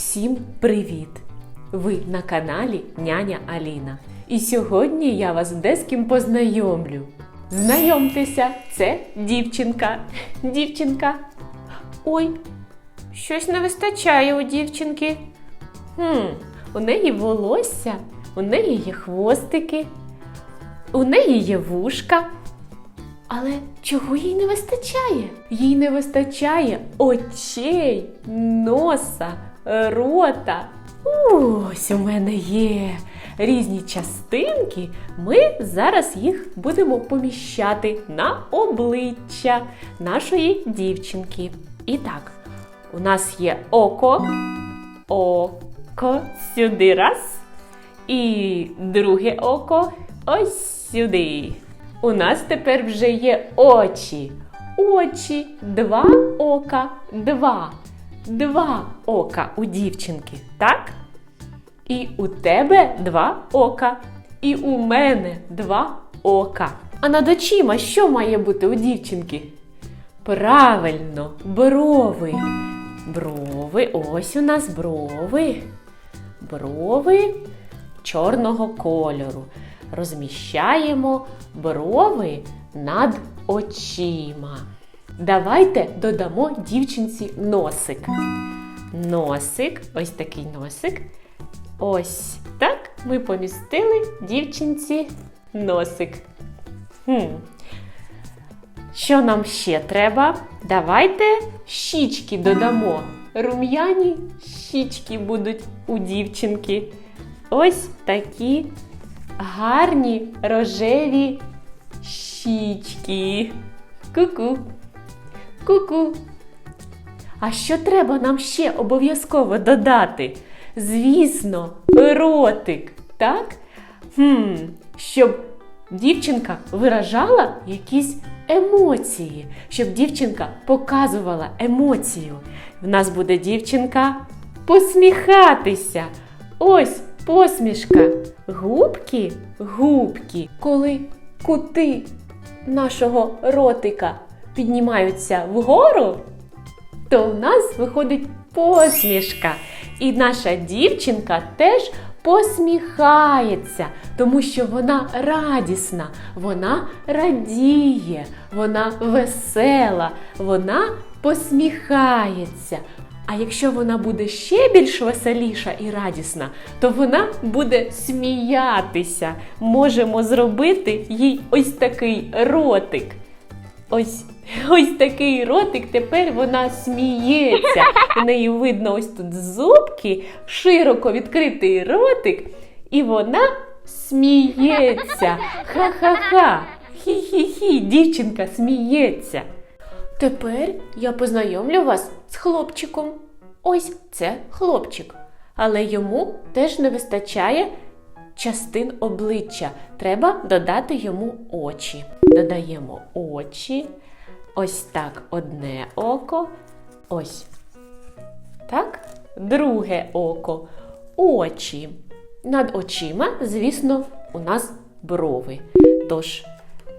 Всім привіт! Ви на каналі Няня Аліна. І сьогодні я вас де познайомлю. Знайомтеся, це дівчинка. Дівчинка. Ой, щось не вистачає у дівчинки. Хм, у неї волосся, у неї є хвостики, у неї є вушка. Але чого їй не вистачає? Їй не вистачає очей, носа, рота. Ось у мене є різні частинки. Ми зараз їх будемо поміщати на обличчя нашої дівчинки. І так, у нас є око, око сюди раз. І друге око ось сюди. У нас тепер вже є очі. Очі, два ока, два. Два ока у дівчинки, так? І у тебе два ока. І у мене два ока. А над очима що має бути у дівчинки? Правильно, брови. Брови, ось у нас брови. Брови чорного кольору. Розміщаємо брови над очима. Давайте додамо дівчинці носик. Носик, ось такий носик. Ось так ми помістили дівчинці носик. Хм. Що нам ще треба? Давайте щічки додамо. Рум'яні щічки будуть у дівчинки. Ось такі гарні рожеві щічки. Ку-ку. Ку-ку. А що треба нам ще обов'язково додати? Звісно, ротик, так? Хм, щоб дівчинка виражала якісь емоції, щоб дівчинка показувала емоцію. В нас буде дівчинка посміхатися. Ось посмішка. Губки, губки. Коли кути нашого ротика піднімаються вгору, то в нас виходить посмішка. І наша дівчинка теж посміхається, тому що вона радісна, вона радіє, вона весела, вона посміхається. А якщо вона буде ще більш веселіша і радісна, то вона буде сміятися. Можемо зробити їй ось такий ротик. Ось ось такий ротик, тепер вона сміється. У неї видно ось тут зубки, широко відкритий ротик, і вона сміється. Ха-ха-ха. Хі-хі-хі, дівчинка сміється. Тепер я познайомлю вас з хлопчиком. Ось це хлопчик. Але йому теж не вистачає частин обличчя. Треба додати йому очі. Додаємо очі. Ось так одне око. Ось. Так, друге око. Очі. Над очима, звісно, у нас брови. Тож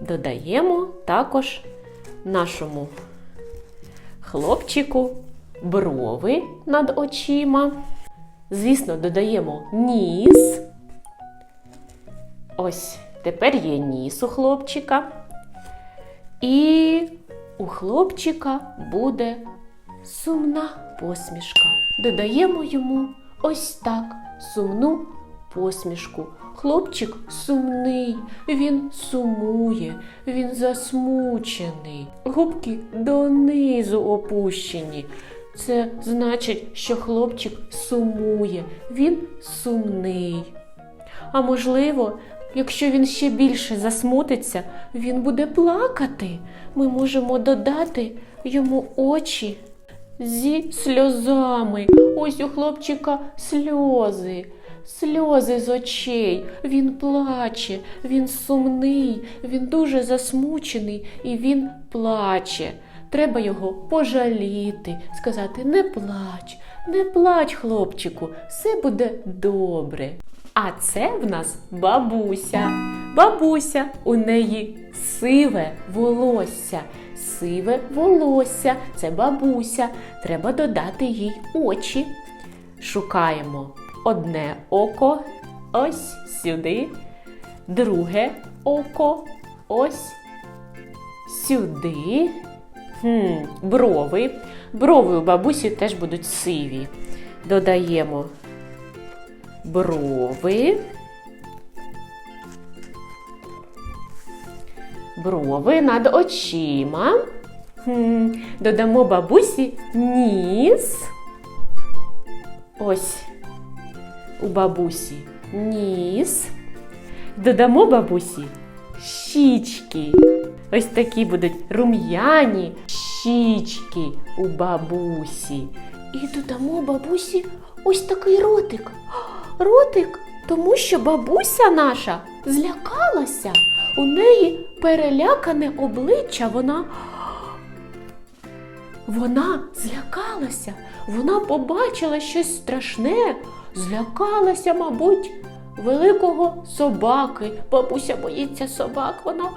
додаємо також нашому хлопчику брови над очима. Звісно, додаємо ніс. Ось тепер є ніс у хлопчика. І у хлопчика буде сумна посмішка. Додаємо йому ось так сумну посмішку. Хлопчик сумний, він сумує, він засмучений. Губки донизу опущені. Це значить, що хлопчик сумує, він сумний. А можливо, якщо він ще більше засмутиться, він буде плакати. Ми можемо додати йому очі зі сльозами. Ось у хлопчика сльози. Сльози з очей, він плаче, він сумний, він дуже засмучений і він плаче. Треба його пожаліти, сказати: не плач, не плач, хлопчику, все буде добре. А це в нас бабуся. Бабуся, у неї сиве волосся. Сиве волосся, це бабуся. Треба додати їй очі. шукаємо одне око, ось сюди, друге око, ось сюди. Хм, брови. Брови у бабусі теж будуть сиві. Додаємо брови. Брови над очима. Додамо бабусі ніс. Ось у бабусі ніс. Додамо бабусі щічки. Ось такі будуть рум'яні щічки у бабусі. І додамо бабусі ось такий ротик. Ротик, тому що бабуся наша злякалася. У неї перелякане обличчя. Вона. Вона злякалася. Вона побачила щось страшне, злякалася, мабуть, великого собаки. Бабуся боїться собак. Вона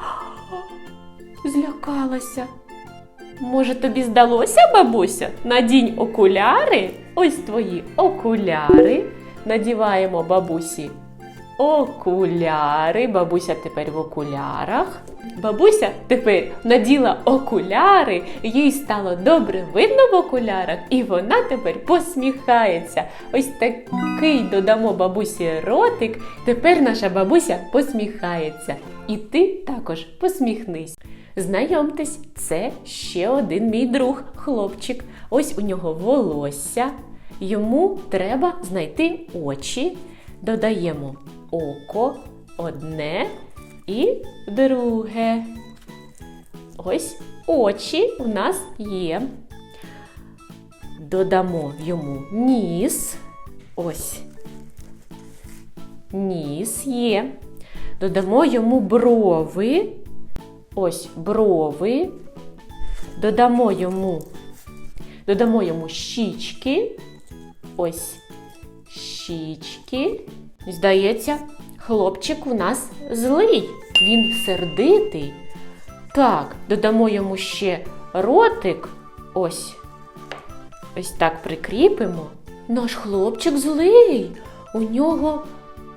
злякалася. Може, тобі здалося, бабуся? Надінь окуляри. Ось твої окуляри. Надіваємо бабусі окуляри. Бабуся тепер в окулярах. Бабуся тепер наділа окуляри, їй стало добре видно в окулярах, і вона тепер посміхається. Ось такий додамо бабусі ротик. Тепер наша бабуся посміхається. І ти також посміхнись. Знайомтесь, це ще один мій друг, хлопчик. Ось у нього волосся. Йому треба знайти очі. Додаємо око одне і друге. Ось очі у нас є. Додамо йому ніс. Ось. Ніс є. Додамо йому брови. Ось брови. Додамо йому, додамо йому щічки. Ось щічки. Здається, хлопчик у нас злий. Він сердитий. Так, додамо йому ще ротик. Ось. Ось так прикріпимо. Наш хлопчик злий. У нього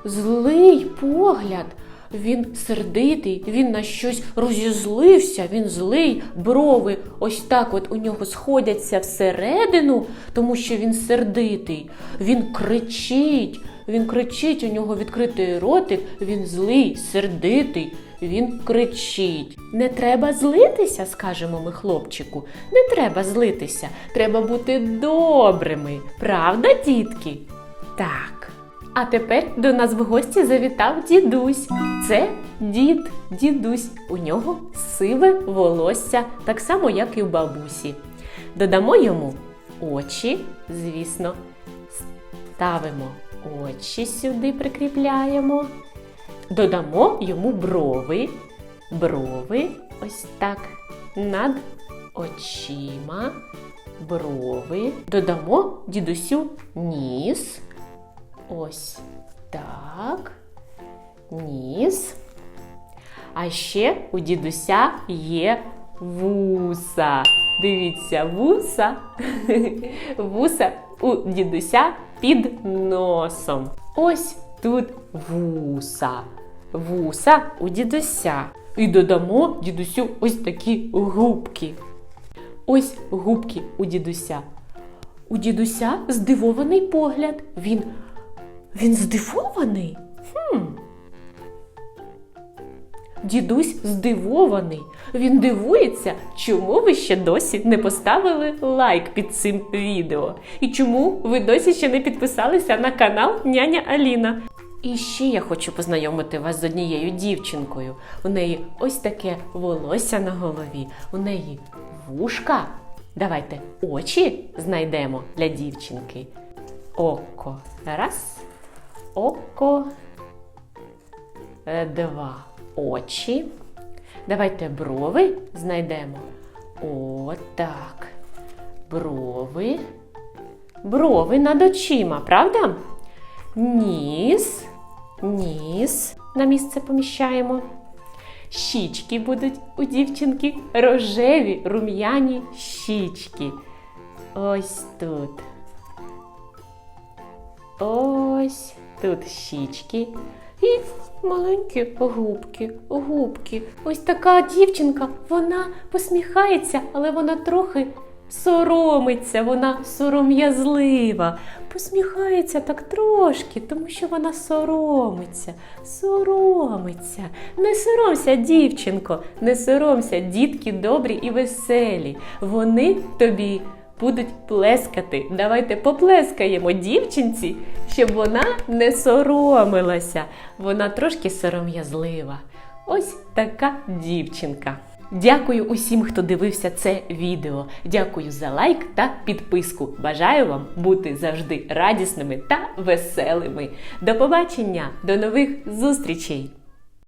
злий погляд. Він сердитий, він на щось розізлився, він злий, брови ось так от у нього сходяться всередину, тому що він сердитий. Він кричить, він кричить, у нього відкритий ротик, він злий, сердитий, він кричить. Не треба злитися, скажемо ми хлопчику. Не треба злитися, треба бути добрими. Правда, дітки? Так. А тепер до нас в гості завітав дідусь. Це дід, дідусь. У нього сиве волосся, так само, як і в бабусі. Додамо йому очі, звісно. Ставимо очі сюди, прикріпляємо. Додамо йому брови. Брови ось так. Над очима. Брови. Додамо дідусю ніс. Ось так. Ніс. А ще у дідуся є вуса. Дивіться, вуса. Вуса у дідуся під носом. Ось тут вуса. Вуса у дідуся. І додамо дідусю ось такі губки. Ось губки у дідуся. У дідуся здивований погляд. Він він здивований? Хм. Дідусь здивований. Він дивується, чому ви ще досі не поставили лайк під цим відео. І чому ви досі ще не підписалися на канал Няня Аліна. І ще я хочу познайомити вас з однією дівчинкою. У неї ось таке волосся на голові, у неї вушка. Давайте очі знайдемо для дівчинки. Око. Раз око, е, два очі. Давайте брови знайдемо. Отак. Брови. Брови над очима, правда? Ніс, ніс на місце поміщаємо. Щічки будуть у дівчинки рожеві, рум'яні щічки. Ось тут. Ось тут щічки. І маленькі губки, губки. Ось така дівчинка, вона посміхається, але вона трохи соромиться, вона сором'язлива. Посміхається так трошки, тому що вона соромиться, соромиться. Не соромся, дівчинко, не соромся, дітки добрі і веселі. Вони тобі будуть плескати. Давайте поплескаємо дівчинці, щоб вона не соромилася. Вона трошки сором'язлива. Ось така дівчинка. Дякую усім, хто дивився це відео. Дякую за лайк та підписку. Бажаю вам бути завжди радісними та веселими. До побачення, до нових зустрічей!